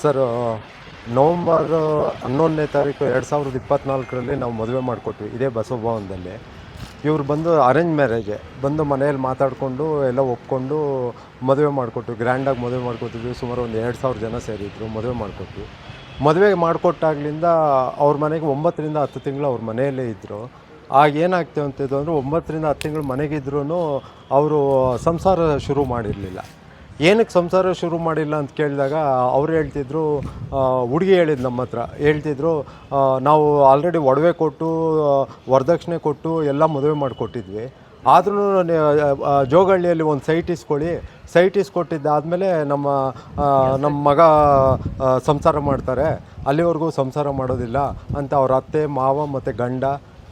Sir November ಹನ್ನೊಂದನೇ ತಾರೀಕು ಎರಡು ಸಾವಿರದ ಇಪ್ಪತ್ತ್ನಾಲ್ಕರಲ್ಲಿ ನಾವು ಮದುವೆ ಮಾಡಿಕೊಟ್ವಿ, ಇದೇ ಬಸವಭವನದಲ್ಲಿ. ಇವ್ರು ಬಂದು ಅರೇಂಜ್ ಮ್ಯಾರೇಜೆ ಬಂದು ಮನೆಯಲ್ಲಿ ಮಾತಾಡಿಕೊಂಡು ಎಲ್ಲ ಒಪ್ಕೊಂಡು ಮದುವೆ ಮಾಡಿಕೊಟ್ವಿ ಗ್ರ್ಯಾಂಡಾಗಿ ಮದುವೆ ಮಾಡಿಕೊಟ್ಟಿದ್ವಿ ಸುಮಾರು ಒಂದು ಎರಡು ಸಾವಿರ ಜನ ಸೇರಿದ್ರು, ಮದುವೆ ಮಾಡಿಕೊಟ್ವಿ. ಮದುವೆ ಮಾಡಿಕೊಟ್ಟಾಗ್ಲಿಂದ ಅವ್ರ ಮನೆಗೆ ಒಂಬತ್ತರಿಂದ ಹತ್ತು ತಿಂಗಳು ಅವ್ರ ಮನೆಯಲ್ಲೇ ಇದ್ದರು ಆಗ ಏನಾಗ್ತೇವೆ ಅಂತಿದ್ದು ಅಂದರೆ ಒಂಬತ್ತರಿಂದ ಹತ್ತು ತಿಂಗಳು ಮನೆಗಿದ್ರೂ ಅವರು ಸಂಸಾರ ಶುರು ಮಾಡಿರಲಿಲ್ಲ. ಏನಕ್ಕೆ ಸಂಸಾರ ಶುರು ಮಾಡಿಲ್ಲ ಅಂತ ಕೇಳಿದಾಗ, ಅವ್ರು ಹೇಳ್ತಿದ್ರು ಹುಡುಗಿ ಹೇಳಿದ್ ನಮ್ಮ ಹತ್ರ. ಹೇಳ್ತಿದ್ರು ನಾವು ಆಲ್ರೆಡಿ ಒಡವೆ ಕೊಟ್ಟು ವರದಕ್ಷಿಣೆ ಕೊಟ್ಟು ಎಲ್ಲ ಮದುವೆ ಮಾಡಿಕೊಟ್ಟಿದ್ವಿ. ಆದ್ರೂ ಜೋಗಳ್ಳಿಯಲ್ಲಿ ಒಂದು ಸೈಟ್ ಇಸ್ಕೊಳ್ಳಿ ಸೈಟ್ ಇಸ್ಕೊಟ್ಟಿದ್ದಾದಮೇಲೆ ನಮ್ಮ ನಮ್ಮ ಮಗ ಸಂಸಾರ ಮಾಡ್ತಾರೆ. ಅಲ್ಲಿವರೆಗೂ ಸಂಸಾರ ಮಾಡೋದಿಲ್ಲ ಅಂತ ಅವ್ರ ಅತ್ತೆ, ಮಾವ ಮತ್ತು ಗಂಡ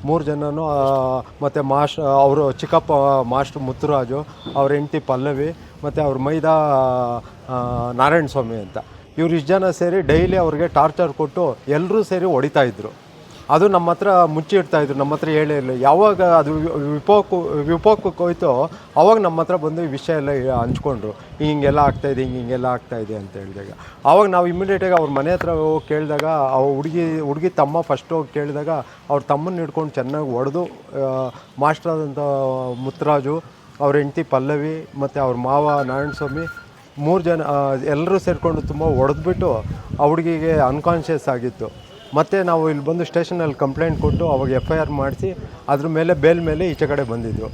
ಮೂರು ಜನನೂ ಮತ್ತು ಮಾಸ್ಟ್ ಅವರು ಚಿಕ್ಕಪ್ಪ ಮಾಸ್ಟ್ರು ಮುತ್ತುರಾಜು, ಅವ್ರ ಹೆಂಡತಿ ಪಲ್ಲವಿ ಮತ್ತು ಅವ್ರ ಮೈದಾ ನಾರಾಯಣ ಸ್ವಾಮಿ ಅಂತ. ಇವ್ರು ಇಷ್ಟು ಜನ ಸೇರಿ ಡೈಲಿ ಅವ್ರಿಗೆ ಟಾರ್ಚರ್ ಕೊಟ್ಟು ಎಲ್ಲರೂ ಸೇರಿ ಹೊಡಿತಾ ಇದ್ರು. ಅದು ನಮ್ಮ ಹತ್ರ ಮುಚ್ಚಿಡ್ತಾ ಇದ್ರು. ನಮ್ಮ ಹತ್ರ ಹೇಳೇ ಇಲ್ಲ. ಯಾವಾಗ ಅದು ವಿಪೋಕ್, ವಿಪೋಕ ವಿಪೋಕಕ್ಕೆ ಹೋಯ್ತೋ ಅವಾಗ ನಮ್ಮ ಹತ್ರ ಬಂದು ಈ ವಿಷಯ ಎಲ್ಲ ಹಂಚ್ಕೊಂಡ್ರು. ಹಿಂಗೆಲ್ಲ ಆಗ್ತಾಯಿದೆ ಹಿಂಗೆ ಹಿಂಗೆಲ್ಲ ಆಗ್ತಾಯಿದೆ ಅಂತ ಹೇಳಿದಾಗ. ಆವಾಗ ನಾವು ಇಮಿಡಿಯೇಟಾಗಿ ಅವ್ರ ಮನೆ ಹತ್ರ ಹೋಗಿ ಕೇಳಿದಾಗ, ಆ ಹುಡುಗಿ ಹುಡುಗಿ ತಮ್ಮ ಫಸ್ಟ್ ಹೋಗಿ ಕೇಳಿದಾಗ ಅವ್ರ ತಮ್ಮನ್ನ ಹಿಡ್ಕೊಂಡು ಚೆನ್ನಾಗಿ ಹೊಡೆದು ಮಾಸ್ಟರ್ ಆದಂಥ ಮುತ್ತರಾಜು ಅವ್ರ ಹೆಂಡತಿ ಪಲ್ಲವಿ ಮತ್ತು ಅವ್ರ ಮಾವ ನಾರಾಯಣ ಸ್ವಾಮಿ ಮೂರು ಜನ ಎಲ್ಲರೂ ಸೇರಿಕೊಂಡು ತುಂಬ ಹೊಡೆದ್ಬಿಟ್ಟು ಆ ಹುಡುಗಿಗೆ ಅನ್ಕಾನ್ಷಿಯಸ್ ಆಗಿತ್ತು. ಮತ್ತು ನಾವು ಇಲ್ಲಿ ಬಂದು ಸ್ಟೇಷನಲ್ಲಿ ಕಂಪ್ಲೇಂಟ್ ಕೊಟ್ಟು ಅವಾಗ ಎಫ್ ಐ ಆರ್ ಮಾಡಿಸಿ, ಅದ್ರ ಮೇಲೆ ಬೇಲ್ ಮೇಲೆ ಈಚೆ ಕಡೆ ಬಂದಿದ್ವು.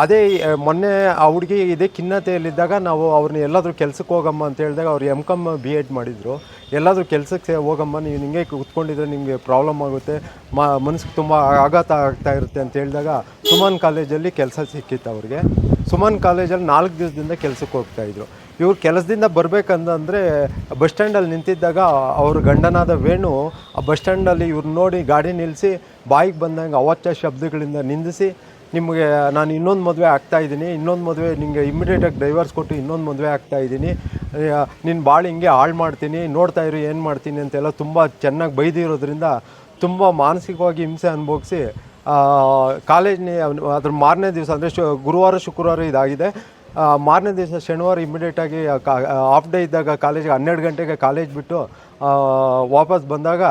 ಅದೇ ಮೊನ್ನೆ ಆ ಹುಡುಗಿ ಇದೇ ಖಿನ್ನತೆಯಲ್ಲಿದ್ದಾಗ ನಾವು ಅವ್ರನ್ನ ಎಲ್ಲಾದರೂ ಕೆಲಸಕ್ಕೆ ಹೋಗಮ್ಮ ಅಂತ ಹೇಳಿದಾಗ ಅವ್ರು ಎಂ ಕಮ್ ಬಿ ಎಡ್ ಮಾಡಿದರು. ಎಲ್ಲಾದರೂ ಕೆಲಸಕ್ಕೆ ಹೋಗಮ್ಮ, ನೀವು ಹಿಂಗೆ ಕೂತ್ಕೊಂಡಿದ್ರೆ ನಿಮಗೆ ಪ್ರಾಬ್ಲಮ್ ಆಗುತ್ತೆ, ಮ ಮನಸ್ಸಿಗೆ ತುಂಬ ಆಘಾತ ಆಗ್ತಾ ಇರುತ್ತೆ ಅಂತ ಹೇಳಿದಾಗ ಸುಮನ್ ಕಾಲೇಜಲ್ಲಿ ಕೆಲಸ ಸಿಕ್ಕಿತ್ತು ಅವ್ರಿಗೆ. ಸುಮನ್ ಕಾಲೇಜಲ್ಲಿ ನಾಲ್ಕು ದಿವಸದಿಂದ ಕೆಲಸಕ್ಕೆ ಹೋಗ್ತಾಯಿದ್ರು ಇವ್ರು ಕೆಲಸದಿಂದ ಬರಬೇಕಂತಂದರೆ ಬಸ್ ಸ್ಟ್ಯಾಂಡಲ್ಲಿ ನಿಂತಿದ್ದಾಗ ಅವ್ರ ಗಂಡನಾದ ವೇಣು ಆ ಬಸ್ ಸ್ಟ್ಯಾಂಡಲ್ಲಿ ಇವ್ರು ನೋಡಿ ಗಾಡಿ ನಿಲ್ಲಿಸಿ ಬಾಯಿಗೆ ಬಂದಂಗೆ ಅವಚ್ಚ ಶಬ್ದಗಳಿಂದ ನಿಂದಿಸಿ ನಿಮಗೆ ನಾನು ಇನ್ನೊಂದು ಮದುವೆ ಆಗ್ತಾ ಇದ್ದೀನಿ, ಇನ್ನೊಂದು ಮದುವೆ ನಿಮಗೆ ಇಮಿಡಿಯೇಟಾಗಿ ಡೈವರ್ಸ್ ಕೊಟ್ಟು ಇನ್ನೊಂದು ಮದುವೆ ಆಗ್ತಾ ಇದ್ದೀನಿ. ನಿನ್ನ ಭಾಳ ಹಿಂಗೆ ಹಾಳು ಮಾಡ್ತೀನಿ, ನೋಡ್ತಾ ಇರು ಏನು ಮಾಡ್ತೀನಿ ಅಂತೆಲ್ಲ ತುಂಬ ಚೆನ್ನಾಗಿ ಬೈದಿರೋದ್ರಿಂದ ತುಂಬ ಮಾನಸಿಕವಾಗಿ ಹಿಂಸೆ ಅನುಭವಿಸಿ ಕಾಲೇಜ್ನೇ ಅದ್ರ ಮಾರನೇ ದಿವಸ ಅಂದರೆ ಶು, ಗುರುವಾರ, ಶುಕ್ರವಾರ ಇದಾಗಿದೆ. ಮಾರನೇ ದಿವಸ ಶನಿವಾರ ಇಮಿಡಿಯೇಟಾಗಿ ಹಾಫ್ ಡೇ ಇದ್ದಾಗ ಕಾಲೇಜಿಗೆ ಹನ್ನೆರಡು ಗಂಟೆಗೆ ಕಾಲೇಜ್ ಬಿಟ್ಟು ವಾಪಸ್ ಬಂದಾಗ,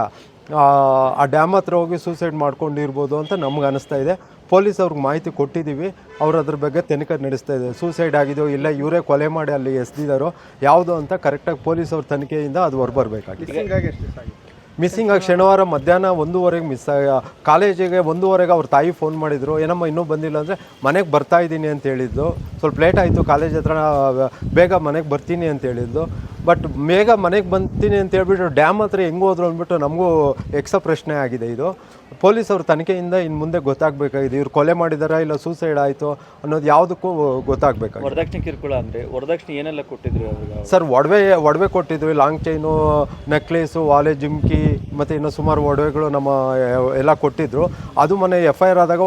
ಆ ಡ್ಯಾಮ್ ಹತ್ರ ಹೋಗಿ ಸೂಸೈಡ್ ಮಾಡ್ಕೊಂಡಿರ್ಬೋದು ಅಂತ ನಮ್ಗೆ ಅನಿಸ್ತಾ ಇದೆ. ಪೊಲೀಸ್ ಅವ್ರಿಗೆ ಮಾಹಿತಿ ಕೊಟ್ಟಿದ್ದೀವಿ ಅವ್ರು ಅದ್ರ ಬಗ್ಗೆ ತನಿಖೆ ನಡೆಸ್ತಾ ಇದ್ದಾರೆ. ಸೂಸೈಡ್ ಆಗಿದೆಯೋ ಇಲ್ಲ ಇವರೇ ಕೊಲೆ ಮಾಡಿ ಅಲ್ಲಿ ಎಸ್ದಿದ್ದಾರೋ ಯಾವುದು ಅಂತ ಕರೆಕ್ಟಾಗಿ ಪೊಲೀಸ್ ಅವ್ರ ತನಿಖೆಯಿಂದ ಅದು ಹೊರಬರ್ಬೇಕಾಗಿದೆ. ಮಿಸ್ಸಿಂಗ್ ಆಗಿ ಶನಿವಾರ ಮಧ್ಯಾಹ್ನ ಒಂದೂವರೆಗೆ ಮಿಸ್ ಆಗ ಕಾಲೇಜಿಗೆ ಒಂದೂವರೆಗೆ ಅವ್ರ ತಾಯಿ ಫೋನ್ ಮಾಡಿದ್ರು ಏನಮ್ಮ ಇನ್ನೂ ಬಂದಿಲ್ಲ ಅಂದರೆ ಮನೆಗೆ ಬರ್ತಾ ಇದ್ದೀನಿ ಅಂತ ಹೇಳಿದ್ದು. ಸ್ವಲ್ಪ ಲೇಟ್ ಆಯಿತು ಕಾಲೇಜ್ ಹತ್ರ ಬೇಗ ಮನೆಗೆ ಬರ್ತೀನಿ ಅಂತ ಹೇಳಿದ್ದು. ಬಟ್ ಬೇಗ ಮನೆಗೆ ಬರ್ತೀನಿ ಅಂತ ಹೇಳ್ಬಿಟ್ಟು ಡ್ಯಾಮ್ ಹತ್ರ ಹೆಂಗೆ ಹೋದ್ರು ಅಂದ್ಬಿಟ್ಟು ನಮಗೂ ಎಕ್ಸ ಪ್ರಶ್ನೆ ಆಗಿದೆ ಇದು. ಪೊಲೀಸ್ ಅವ್ರ ತನಿಖೆಯಿಂದ ಇನ್ನು ಮುಂದೆ ಗೊತ್ತಾಗಬೇಕಾಗಿದೆ. ಇವ್ರು ಕೊಲೆ ಮಾಡಿದಾರಾ ಇಲ್ಲ ಸೂಸೈಡ್ ಆಯಿತು ಅನ್ನೋದು ಯಾವುದಕ್ಕೂ ಗೊತ್ತಾಗಬೇಕಾಗಿದೆ. ವರದಕ್ಷಿಣೆ ಕಿರುಕುಳ ಅಂದರೆ ವರದಕ್ಷಿಣೆ ಏನೆಲ್ಲ ಕೊಟ್ಟಿದ್ರು ಅವ್ರಿಗೆ ಸರ್ ಒಡವೆ ಒಡವೆ ಕೊಟ್ಟಿದ್ವಿ. ಲಾಂಗ್ ಚೈನು ನೆಕ್ಲೇಸು ವಾಲೆ ಜಿಮ್ಕಿ ಮತ್ತು ಇನ್ನೂ ಸುಮಾರು ಒಡವೆಗಳು ನಮ್ಮ ಎಲ್ಲ ಕೊಟ್ಟಿದ್ರು. ಅದು ಮೊನ್ನೆ ಎಫ್ ಐ ಆರ್ ಆದಾಗ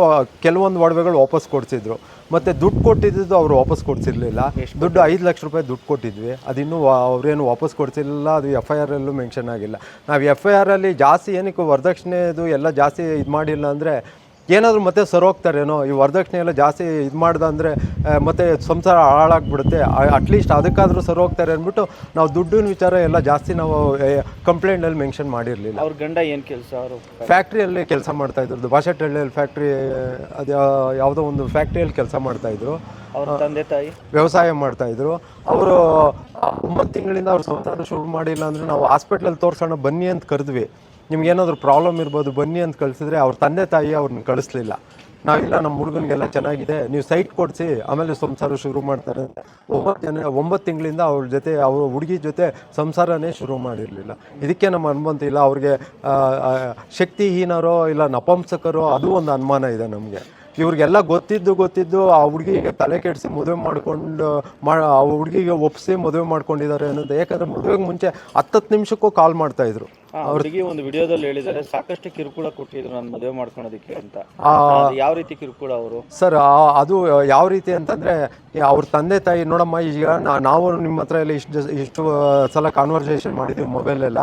ಕೆಲವೊಂದು ಒಡವೆಗಳು ವಾಪಸ್ ಕೊಡ್ಸಿದ್ರು. ಮತ್ತು ದುಡ್ಡು ಕೊಟ್ಟಿದ್ದು ಅವರು ವಾಪಸ್ ಕೊಡ್ಸಿರ್ಲಿಲ್ಲ. ದುಡ್ಡು ಐದು ಲಕ್ಷ ರೂಪಾಯಿ ದುಡ್ಡು ಕೊಟ್ಟಿದ್ವಿ. ಅದಿನ್ನು ವಾ- ಅವ್ರೇನು ವಾಪಸ್ ಕೊಡ್ಸಿಲ್ಲ ಅದು ಎಫ್ ಐ ಆರಲ್ಲೂ ಮೆನ್ಷನ್ ಆಗಿಲ್ಲ. ನಾವು ಎಫ್ ಐ ಆರಲ್ಲಿ ಜಾಸ್ತಿ ಏನಕ್ಕೆ ವರದಕ್ಷಿಣೆದು ಎಲ್ಲ ಜಾಸ್ತಿ ಇದು ಮಾಡಿಲ್ಲ ಅಂದರೆ ಏನಾದರೂ ಮತ್ತೆ ಸರೋಗ್ತಾರೇನೋ ಈ ವರದಕ್ಷಿಣೆ ಎಲ್ಲ ಜಾಸ್ತಿ ಇದು ಮಾಡ್ದ ಅಂದರೆ ಮತ್ತೆ ಸಂಸಾರ ಹಾಳಾಗ್ಬಿಡುತ್ತೆ. ಅಟ್ಲೀಸ್ಟ್ ಅದಕ್ಕಾದರೂ ಹೋಗ್ತಾರೆ ಅಂದ್ಬಿಟ್ಟು ನಾವು ದುಡ್ಡಿನ ವಿಚಾರ ಎಲ್ಲ ಜಾಸ್ತಿ ನಾವು ಕಂಪ್ಲೇಂಟಲ್ಲಿ ಮೆನ್ಷನ್ ಮಾಡಿರಲಿಲ್ಲ. ಅವ್ರ ಗಂಡ ಏನು ಕೆಲಸ ಅವರು? ಫ್ಯಾಕ್ಟ್ರಿಯಲ್ಲಿ ಕೆಲಸ ಮಾಡ್ತಾ ಇದ್ರು ಭಾಷೆಟಳ್ಳಿಯಲ್ಲಿ ಫ್ಯಾಕ್ಟ್ರಿ ಅದು ಯಾವುದೋ ಒಂದು ಫ್ಯಾಕ್ಟ್ರಿಯಲ್ಲಿ ಕೆಲಸ ಮಾಡ್ತಾಯಿದ್ರು ಅವ್ರ ತಂದೆ ತಾಯಿ? ವ್ಯವಸಾಯ ಮಾಡ್ತಾಯಿದ್ರು ಅವರು ಒಂಬತ್ತು ತಿಂಗಳಿಂದ ಅವ್ರು ಸಂಸಾರ ಶುರು ಮಾಡಿಲ್ಲ ಅಂದರೆ ನಾವು ಹಾಸ್ಪಿಟ್ಲಲ್ಲಿ ತೋರಿಸೋಣ ಬನ್ನಿ ಅಂತ ಕರೆದ್ವಿ. ನಿಮ್ಗೆ ಏನಾದರೂ ಪ್ರಾಬ್ಲಮ್ ಇರ್ಬೋದು ಬನ್ನಿ ಅಂತ ಕಳಿಸಿದ್ರೆ ಅವ್ರ ತಂದೆ ತಾಯಿ ಅವ್ರನ್ನ ಕಳಿಸ್ಲಿಲ್ಲ. ನಾವಿಲ್ಲ ನಮ್ಮ ಹುಡುಗನಿಗೆಲ್ಲ ಚೆನ್ನಾಗಿದೆ. ನೀವು ಸೈಟ್ ಕೊಡಿಸಿ, ಆಮೇಲೆ ಸಂಸಾರ ಶುರು ಮಾಡ್ತಾರೆ. ಒಂಬತ್ತು ಜನ, ಒಂಬತ್ತು ತಿಂಗಳಿಂದ ಅವ್ರ ಜೊತೆ, ಅವ್ರ ಹುಡುಗಿ ಜೊತೆ ಸಂಸಾರನೇ ಶುರು ಮಾಡಿರಲಿಲ್ಲ. ಇದಕ್ಕೆ ನಮ್ಮ ಅನುಮಂತ ಇಲ್ಲ. ಅವ್ರಿಗೆ ಶಕ್ತಿಹೀನರೋ ಇಲ್ಲ ನಪಂಸಕರೋ ಅದು ಒಂದು ಅನುಮಾನ ಇದೆ ನಮಗೆ. ಇವ್ರಿಗೆಲ್ಲ ಗೊತ್ತಿದ್ದು ಗೊತ್ತಿದ್ದು ಆ ಹುಡುಗಿಗೆ ತಲೆ ಕೆಡಿಸಿ ಮದುವೆ ಮಾಡ್ಕೊಂಡು, ಮಾ, ಆ ಹುಡುಗಿಗೆ ಒಪ್ಪಿಸಿ ಮದುವೆ ಮಾಡ್ಕೊಂಡಿದ್ದಾರೆ ಅನ್ನೋದು. ಯಾಕಂದರೆ ಮದುವೆಗೆ ಮುಂಚೆ ಹತ್ತತ್ತು ನಿಮಿಷಕ್ಕೂ ಕಾಲ್ ಮಾಡ್ತಾ ಇದ್ರು. ಅವ್ರಿಗೆ ಒಂದು ವಿಡಿಯೋದಲ್ಲಿ ಹೇಳಿದ್ದಾರೆ ಸಾಕಷ್ಟು ಕಿರುಕುಳ ಕೊಟ್ಟಿದ್ರು ನಾನು ಮದುವೆ ಮಾಡ್ಕೊಳೋದಕ್ಕೆ ಅಂತ. ಯಾವ ರೀತಿ ಕಿರುಕುಳ ಅವರು? ಸರ್ ಅದು ಯಾವ ರೀತಿ ಅಂತಂದ್ರೆ ಅವ್ರ ತಂದೆ ತಾಯಿ ನೋಡಮ್ಮ ಈಗ ನಾವು ನಿಮ್ಮ ಹತ್ರ ಎಲ್ಲ ಇಷ್ಟು ಇಷ್ಟು ಸಲ ಕಾನ್ವರ್ಸೇಷನ್ ಮಾಡಿದ್ದೀವಿ ಮೊಬೈಲೆಲ್ಲ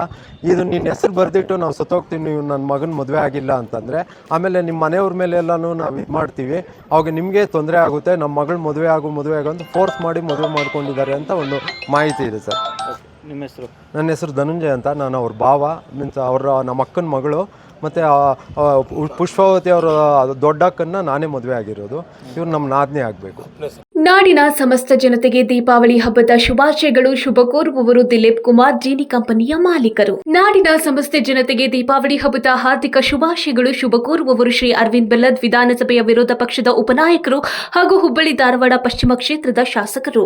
ಇದು ನಿನ್ನ ಹೆಸರು ಬರೆದಿಟ್ಟು ನಾವು ಸತ್ತೋಗ್ತೀನಿ ನೀವು ನನ್ನ ಮಗನ ಮದುವೆ ಆಗಿಲ್ಲ ಅಂತಂದರೆ ಆಮೇಲೆ ನಿಮ್ಮ ಮನೆಯವ್ರ ಮೇಲೆ ಎಲ್ಲಾನು ನಾವು ಇದು ಮಾಡ್ತೀವಿ. ಅವಾಗ ನಿಮಗೆ ತೊಂದರೆ ಆಗುತ್ತೆ ನಮ್ಮ ಮಗಳು ಮದುವೆ ಆಗು ಮದುವೆ ಆಗು ಅಂತ ಫೋರ್ಸ್ ಮಾಡಿ ಮದುವೆ ಮಾಡ್ಕೊಂಡಿದ್ದಾರೆ ಅಂತ ಒಂದು ಮಾಹಿತಿ ಇದೆ ಸರ್. ನಿಮ್ಮ ಹೆಸರು? ನನ್ನ ಹೆಸರು ಧನುಂಜಯ ಅಂತ. ನಾನು ಅವ್ರ ಭಾವ ಮೀನ್ಸ್ ಅವರ ನಮ್ಮ ಅಕ್ಕನ ಮಗಳು ಮತ್ತು ಪುಷ್ಪಾವತಿ ಅವರ ದೊಡ್ಡಕ್ಕನ್ನ ನಾನೇ ಮದುವೆ ಆಗಿರೋದು. ಇವ್ರು ನಮ್ಮ ನಾದನೇ ಆಗಬೇಕು. ನಾಡಿನ ಸಮಸ್ತ ಜನತೆಗೆ ದೀಪಾವಳಿ ಹಬ್ಬದ ಶುಭಾಶಯಗಳು. ಶುಭ ಕೋರುವವರು ದಿಲೀಪ್ ಕುಮಾರ್ ಜೀನಿ ಕಂಪನಿಯ ಮಾಲೀಕರು. ನಾಡಿನ ಸಮಸ್ತ ಜನತೆಗೆ ದೀಪಾವಳಿ ಹಬ್ಬದ ಹಾರ್ದಿಕ ಶುಭಾಶಯಗಳು. ಶುಭ ಕೋರುವವರು ಶ್ರೀ ಅರವಿಂದ್ ಬೆಲ್ಲದ್ ವಿಧಾನಸಭೆಯ ವಿರೋಧ ಪಕ್ಷದ ಉಪನಾಯಕರು ಹಾಗೂ ಹುಬ್ಬಳ್ಳಿ ಧಾರವಾಡ ಪಶ್ಚಿಮ ಕ್ಷೇತ್ರದ ಶಾಸಕರು.